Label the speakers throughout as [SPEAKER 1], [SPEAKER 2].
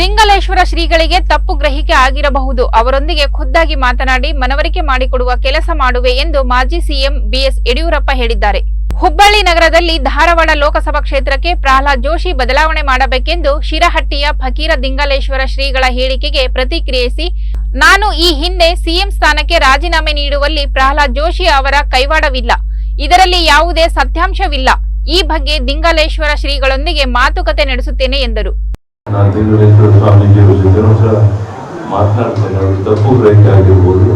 [SPEAKER 1] ದಿಂಗಲೇಶ್ವರ ಶ್ರೀಗಳಿಗೆ ತಪ್ಪು ಗ್ರಹಿಕೆ ಆಗಿರಬಹುದು ಅವರೊಂದಿಗೆ ಖುದ್ದಾಗಿ ಮಾತನಾಡಿ ಮನವರಿಕೆ ಮಾಡಿಕೊಡುವ ಕೆಲಸ ಮಾಡುವೆ ಎಂದು ಮಾಜಿ ಸಿಎಂ ಬಿಎಸ್ ಯಡಿಯೂರಪ್ಪ ಹೇಳಿದ್ದಾರೆ ಹುಬ್ಬಳ್ಳಿ ನಗರದಲ್ಲಿ ಧಾರವಾಡ ಲೋಕಸಭಾ ಕ್ಷೇತ್ರಕ್ಕೆ ಪ್ರಹ್ಲಾದ್ ಜೋಶಿ ಬದಲಾವಣೆ ಮಾಡಬೇಕೆಂದು ಶಿರಹಟ್ಟಿಯ ಫಕೀರ ದಿಂಗಲೇಶ್ವರ ಶ್ರೀಗಳ ಹೇಳಿಕೆಗೆ ಪ್ರತಿಕ್ರಿಯಿಸಿ ನಾನು ಈ ಹಿಂದೆ ಸಿಎಂ ಸ್ಥಾನಕ್ಕೆ ರಾಜೀನಾಮೆ ನೀಡುವಲ್ಲಿ ಪ್ರಹ್ಲಾದ್ ಜೋಶಿ ಅವರ ಕೈವಾಡವಿಲ್ಲ ಇದರಲ್ಲಿ ಯಾವುದೇ ಸತ್ಯಾಂಶವಿಲ್ಲ ಈ ಬಗ್ಗೆ ದಿಂಗಲೇಶ್ವರ ಶ್ರೀಗಳೊಂದಿಗೆ ಮಾತುಕತೆ ನಡೆಸುತ್ತೇನೆ ಎಂದರು
[SPEAKER 2] ನಾನು ತಿಂಗಳೇಶ್ವರ ಸ್ವಾಮೀಜಿ ಅವ್ರ ಜೊತೆನೂ ಸಹ ಮಾತನಾಡ್ತೇನೆ ಅವರು ತಪ್ಪು ಗ್ರಹಿಕೆ ಆಗಿರ್ಬೋದು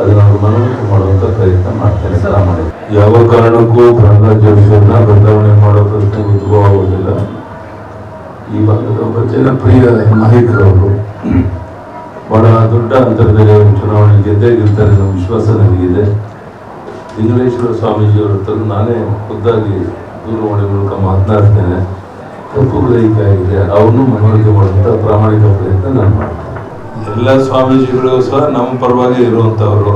[SPEAKER 2] ಅದನ್ನು ಅವರು ಮನವರಿಕೆ ಮಾಡುವಂಥ ಪ್ರಯತ್ನ ಮಾಡ್ತೇನೆ ಸಲ ಮಾಡಿ ಯಾವ ಕಾರಣಕ್ಕೂ ಪ್ರಹ್ಲಾದ್ ಜೋಶಿಯನ್ನ ಬದಲಾವಣೆ ಮಾಡೋ ಉದ್ಭವ ಆಗೋದಿಲ್ಲ ಈ ಭಾಗದ ಒಬ್ಬ ಜನಪ್ರಿಯ ಮಾಹಿತರವರು ಬಹಳ ದೊಡ್ಡ ಅಂತರದಲ್ಲಿ ಅವರು ಚುನಾವಣೆ ಗೆದ್ದೇ ಇರ್ತಾರೆ ನಮ್ಮ ವಿಶ್ವಾಸ ನನಗಿದೆ ಲಿಂಗಲೇಶ್ವರ ಸ್ವಾಮೀಜಿಯವರ ಹತ್ರ ನಾನೇ ಖುದ್ದಾಗಿ ದೂರವಾಣಿ ಮೂಲಕ ಮಾತನಾಡ್ತೇನೆ ತಪ್ಪುಗಳೇಕೆ ಆಗಿದೆ ಅವನ್ನು ಮನವರಿಕೆ ಮಾಡುವಂತ ಪ್ರಾಮಾಣಿಕ ಪ್ರಯತ್ನ ನಾನು ಮಾಡ ಎಲ್ಲ ಸ್ವಾಮೀಜಿಗಳು ಸಹ ನಮ್ಮ ಪರವಾಗಿ ಇರುವಂತವರು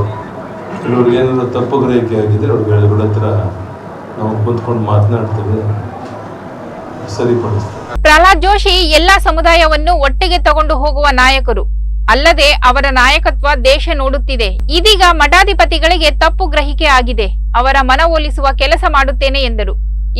[SPEAKER 2] ಕೆಲವ್ರಿಗೆ ಏನಾದ್ರು ತಪ್ಪು ಗ್ರಹಿಕೆ ಆಗಿದೆ ಅವ್ರುಗಳ ಹತ್ರ ನಾವು ಕುತ್ಕೊಂಡು ಮಾತನಾಡ್ತೇವೆ ಸರಿಪಡಿಸ್ತೇವೆ
[SPEAKER 1] ಪ್ರಹ್ಲಾದ್ ಜೋಶಿ ಎಲ್ಲಾ ಸಮುದಾಯವನ್ನು ಒಟ್ಟಿಗೆ ತಗೊಂಡು ಹೋಗುವ ನಾಯಕರು ಅಲ್ಲದೆ ಅವರ ನಾಯಕತ್ವ ದೇಶ ನೋಡುತ್ತಿದೆ ಇದೀಗ ಮಠಾಧಿಪತಿಗಳಿಗೆ ತಪ್ಪು ಗ್ರಹಿಕೆ ಆಗಿದೆ ಅವರ ಮನವೊಲಿಸುವ ಕೆಲಸ ಮಾಡುತ್ತೇನೆ ಎಂದರು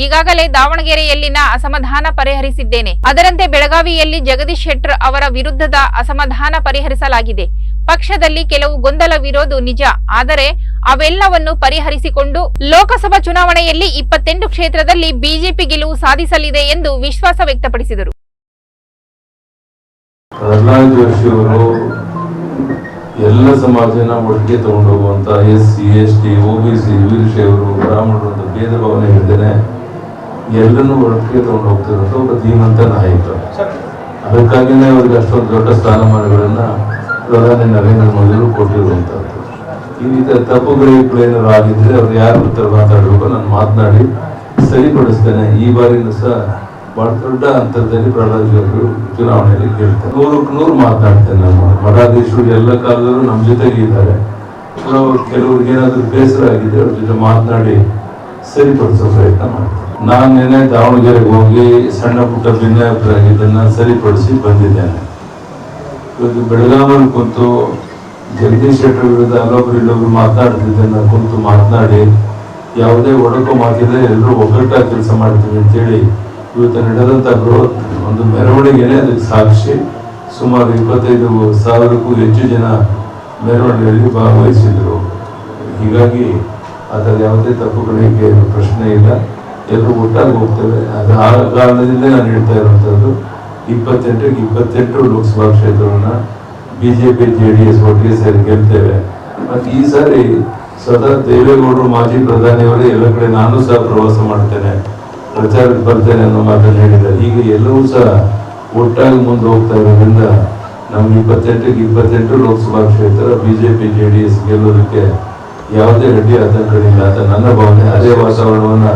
[SPEAKER 1] ಈಗಾಗಲೇ ದಾವಣಗೆರೆಯಲ್ಲಿನ ಅಸಮಾಧಾನ ಪರಿಹರಿಸಿದ್ದೇನೆ ಅದರಂತೆ ಬೆಳಗಾವಿಯಲ್ಲಿ ಜಗದೀಶ್ ಶೆಟ್ಟರ್ ಅವರ ವಿರುದ್ಧದ ಅಸಮಾಧಾನ ಪರಿಹರಿಸಲಾಗಿದೆ ಪಕ್ಷದಲ್ಲಿ ಕೆಲವು ಗೊಂದಲವಿರೋದು ನಿಜ ಆದರೆ ಅವೆಲ್ಲವನ್ನು ಪರಿಹರಿಸಿಕೊಂಡು ಲೋಕಸಭಾ ಚುನಾವಣೆಯಲ್ಲಿ ಇಪ್ಪತ್ತೆಂಟು ಕ್ಷೇತ್ರದಲ್ಲಿ ಬಿಜೆಪಿ ಗೆಲುವು ಸಾಧಿಸಲಿದೆ ಎಂದು ವಿಶ್ವಾಸ ವ್ಯಕ್ತಪಡಿಸಿದರು
[SPEAKER 2] ಎಲ್ಲ ಸಮಾಜನ ಒಟ್ಟಿಗೆ ತಗೊಂಡು ಹೋಗುವಂತ ಎಸ್ ಸಿ ಎಸ್ ಟಿ ವೀರಶೈವರು ಬ್ರಾಹ್ಮಣರು ಭೇದ ಭಾವನೆ ಎಲ್ಲನೂ ಒಟ್ಟಿಗೆ ತಗೊಂಡು ಹೋಗ್ತಿರೋದು ಒಬ್ಬ ಧೀಮಂತ ನಾಯಕ ಅದಕ್ಕಾಗಿಯೇ ಅವ್ರಿಗೆ ಅಷ್ಟೊಂದು ದೊಡ್ಡ ಸ್ಥಾನಮಾನಗಳನ್ನು ಪ್ರಧಾನಿ ನರೇಂದ್ರ ಮೋದಿಯವರು ಕೊಟ್ಟಿರುವಂಥದ್ದು ಈ ರೀತಿಯ ತಪ್ಪುಗಳಿಗೆ ಏನಾರು ಆಗಿದ್ರೆ ಅವ್ರು ಯಾರ ಹತ್ರ ಮಾತಾಡಬೇಕು ನಾನು ಮಾತನಾಡಿ ಸರಿಪಡಿಸ್ತೇನೆ ಈ ಬಾರಿನೂ ಸಹ ಬಹಳ ದೊಡ್ಡ ಹಂತದಲ್ಲಿ ಪ್ರಹ್ಲಾದ್ ಜೋಶಿ ಚುನಾವಣೆಯಲ್ಲಿ ಕೇಳ್ತಾರೆ ನೂರಕ್ಕೆ ನೂರು ಮಾತಾಡ್ತೇನೆ ನಮ್ಮ ಮಠಾಧೀಶರು ಎಲ್ಲ ಕಾಲದಲ್ಲೂ ನಮ್ಮ ಜೊತೆಗೆ ಇದ್ದಾರೆ ಕೆಲವ್ರಿಗೆ ಏನಾದರೂ ಬೇಸರ ಆಗಿದೆ ಅವ್ರ ಜೊತೆ ಮಾತನಾಡಿ ಸರಿಪಡಿಸೋ ಪ್ರಯತ್ನ ಮಾಡ್ತಾರೆ ನಾನು ನಿನ್ನೆ ದಾವಣಗೆರೆಗೆ ಹೋಗಿ ಸಣ್ಣ ಪುಟ್ಟ ಇದನ್ನು ಸರಿಪಡಿಸಿ ಬಂದಿದ್ದೇನೆ ಇವತ್ತು ಬೆಳಗಾವಲ್ಲಿ ಕುಂತು ಜಗದೀಶ್ ಶೆಟ್ಟರ್ ವಿರುದ್ಧ ಅಲ್ಲೊಬ್ರು ಇಲ್ಲೊಬ್ರು ಮಾತಾಡ್ತಿದ್ದನ್ನು ಕುಂತು ಮಾತನಾಡಿ ಯಾವುದೇ ಒಡಕು ಮಾತಿದ್ರೆ ಎಲ್ಲರೂ ಒಗ್ಗಟ್ಟಾಗಿ ಕೆಲಸ ಮಾಡ್ತೀವಿ ಅಂತೇಳಿ ಇವತ್ತು ನಡೆದಂಥ ಬೃಹತ್ ಒಂದು ಮೆರವಣಿಗೆನೇ ಅದಕ್ಕೆ ಸಾಕ್ಷಿ ಸುಮಾರು ಇಪ್ಪತ್ತೈದು ಸಾವಿರಕ್ಕೂ ಹೆಚ್ಚು ಜನ ಮೆರವಣಿಗೆಯಲ್ಲಿ ಭಾಗವಹಿಸಿದರು ಹೀಗಾಗಿ ಅದರಲ್ಲಿ ಯಾವುದೇ ತಪ್ಪುಗಳಿಗೆ ಪ್ರಶ್ನೆ ಇಲ್ಲ ಎಲ್ಲರೂ ಒಟ್ಟಾಗಿ ಹೋಗ್ತೇವೆ ಅದು ಆ ಕಾರಣದಿಂದ ನಾನು ಹೇಳ್ತಾ ಇರುವಂಥದ್ದು ಇಪ್ಪತ್ತೆಂಟಕ್ಕೆ ಇಪ್ಪತ್ತೆಂಟು ಲೋಕಸಭಾ ಕ್ಷೇತ್ರವನ್ನು B J P J D S ಒಟ್ಟಿಗೆ ಸೇರಿ ಗೆಲ್ತೇವೆ ಮತ್ತು ಈ ಸಾರಿ ಸದಾ ದೇವೇಗೌಡರು ಮಾಜಿ ಪ್ರಧಾನಿಯವರೇ ಎಲ್ಲ ಕಡೆ ನಾನು ಸಹ ಪ್ರವಾಸ ಮಾಡ್ತೇನೆ ಪ್ರಚಾರಕ್ಕೆ ಬರ್ತೇನೆ ಅನ್ನೋ ಮಾತನ್ನು ಹೇಳಿದ್ದಾರೆ ಈಗ ಎಲ್ಲವೂ ಸಹ ಒಟ್ಟಾಗಿ ಮುಂದೆ ಹೋಗ್ತಾ ಇರೋದ್ರಿಂದ ನಮ್ಮ ಇಪ್ಪತ್ತೆಂಟಕ್ಕೆ ಇಪ್ಪತ್ತೆಂಟು ಲೋಕಸಭಾ ಕ್ಷೇತ್ರ B J P J D S ಗೆಲ್ಲೋದಕ್ಕೆ ಯಾವುದೇ ಅಡ್ಡಿ ಆತಂಕಗಳಿಲ್ಲ ಅಂತ ನನ್ನ ಭಾವನೆ ಅದೇ ವಾತಾವರಣವನ್ನು